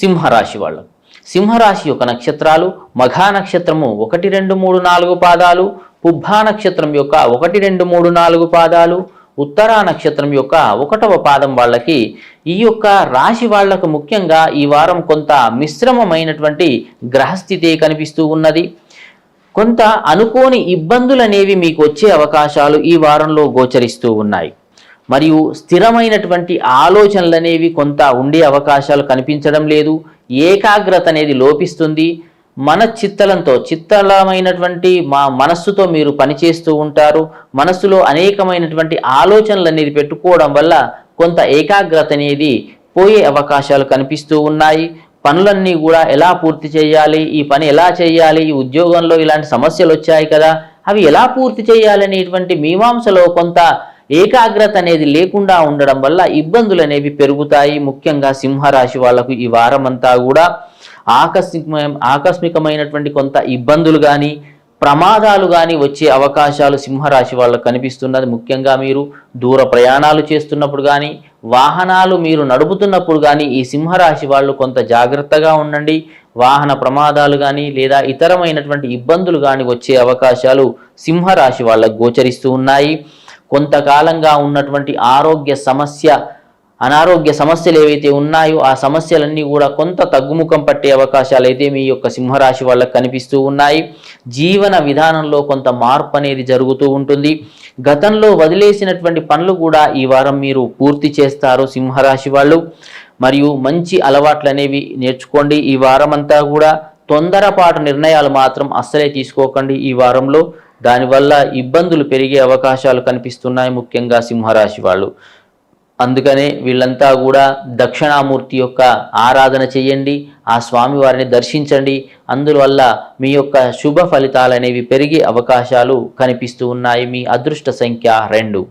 సింహరాశి వాళ్ళు. సింహరాశి యొక్క నక్షత్రాలు మఘా నక్షత్రము ఒకటి రెండు మూడు నాలుగు పాదాలు పుబ్బా నక్షత్రం యొక్క ఒకటి రెండు మూడు నాలుగు పాదాలు ఉత్తరా నక్షత్రం యొక్క ఒకటవ పాదం వాళ్ళకి ఈ యొక్క రాశి వాళ్ళకు ముఖ్యంగా ఈ వారం కొంత మిశ్రమమైనటువంటి గ్రహస్థితి కనిపిస్తూ ఉన్నది. కొంత అనుకోని ఇబ్బందులు అనేవి మీకు వచ్చే అవకాశాలు ఈ వారంలో గోచరిస్తూ ఉన్నాయి. మరియు స్థిరమైనటువంటి ఆలోచనలు అనేవి కొంత ఉండే అవకాశాలు కనిపించడం లేదు. ఏకాగ్రత అనేది లోపిస్తుంది. మన చిత్తలంతో చిత్తలమైనటువంటి మా మనస్సుతో మీరు పనిచేస్తూ ఉంటారు. మనస్సులో అనేకమైనటువంటి ఆలోచనలు అనేది పెట్టుకోవడం వల్ల కొంత ఏకాగ్రత అనేది పోయే అవకాశాలు కనిపిస్తూ ఉన్నాయి. పనులన్నీ కూడా ఎలా పూర్తి చేయాలి? ఈ పని ఎలా చేయాలి? ఈ ఉద్యోగంలో ఇలాంటి సమస్యలు వచ్చాయి కదా. అవి ఎలా పూర్తి చేయాలనేటువంటి మీమాంసలో కొంత ఏకాగ్రత అనేది లేకుండా ఉండడం వల్ల ఇబ్బందులు అనేవి పెరుగుతాయి. ముఖ్యంగా సింహరాశి వాళ్ళకు ఈ వారమంతా కూడా ఆకస్మిక ఆకస్మికమైనటువంటి కొంత ఇబ్బందులు కానీ ప్రమాదాలు కానీ వచ్చే అవకాశాలు సింహరాశి వాళ్ళకు కనిపిస్తున్నది. ముఖ్యంగా మీరు దూర ప్రయాణాలు చేస్తున్నప్పుడు కానీ వాహనాలు మీరు నడుపుతున్నప్పుడు కానీ ఈ సింహరాశి వాళ్ళు కొంత జాగ్రత్తగా ఉండండి. వాహన ప్రమాదాలు కానీ లేదా ఇతరమైనటువంటి ఇబ్బందులు కానీ వచ్చే అవకాశాలు సింహరాశి వాళ్ళకు గోచరిస్తూ ఉన్నాయి. కొంతకాలంగా ఉన్నటువంటి ఆరోగ్య సమస్య అనారోగ్య సమస్యలు ఏవైతే ఉన్నాయో ఆ సమస్యలన్నీ కూడా కొంత తగ్గుముఖం పట్టే అవకాశాలు అయితే మీ యొక్క సింహరాశి వాళ్ళకు కనిపిస్తూ ఉన్నాయి. జీవన విధానంలో కొంత మార్పు అనేది జరుగుతూ ఉంటుంది. గతంలో వదిలేసినటువంటి పనులు కూడా ఈ వారం మీరు పూర్తి చేస్తారు సింహరాశి వాళ్ళు. మరియు మంచి అలవాట్లు అనేవి నేర్చుకోండి. ఈ వారం అంతా కూడా తొందరపాటు నిర్ణయాలు మాత్రం అస్సలే తీసుకోకండి ఈ వారంలో. దానివల్ల ఇబ్బందులు పెరిగే అవకాశాలు కనిపిస్తున్నాయి ముఖ్యంగా సింహరాశి వాళ్ళు. అందుకనే వీళ్ళంతా కూడా దక్షిణామూర్తి యొక్క ఆరాధన చేయండి ఆ స్వామి వారిని దర్శించండి. అందువల్ల మీ యొక్క శుభ ఫలితాలు అనేవి పెరిగే అవకాశాలు కనిపిస్తూ ఉన్నాయి. మీ అదృష్ట సంఖ్య రెండు.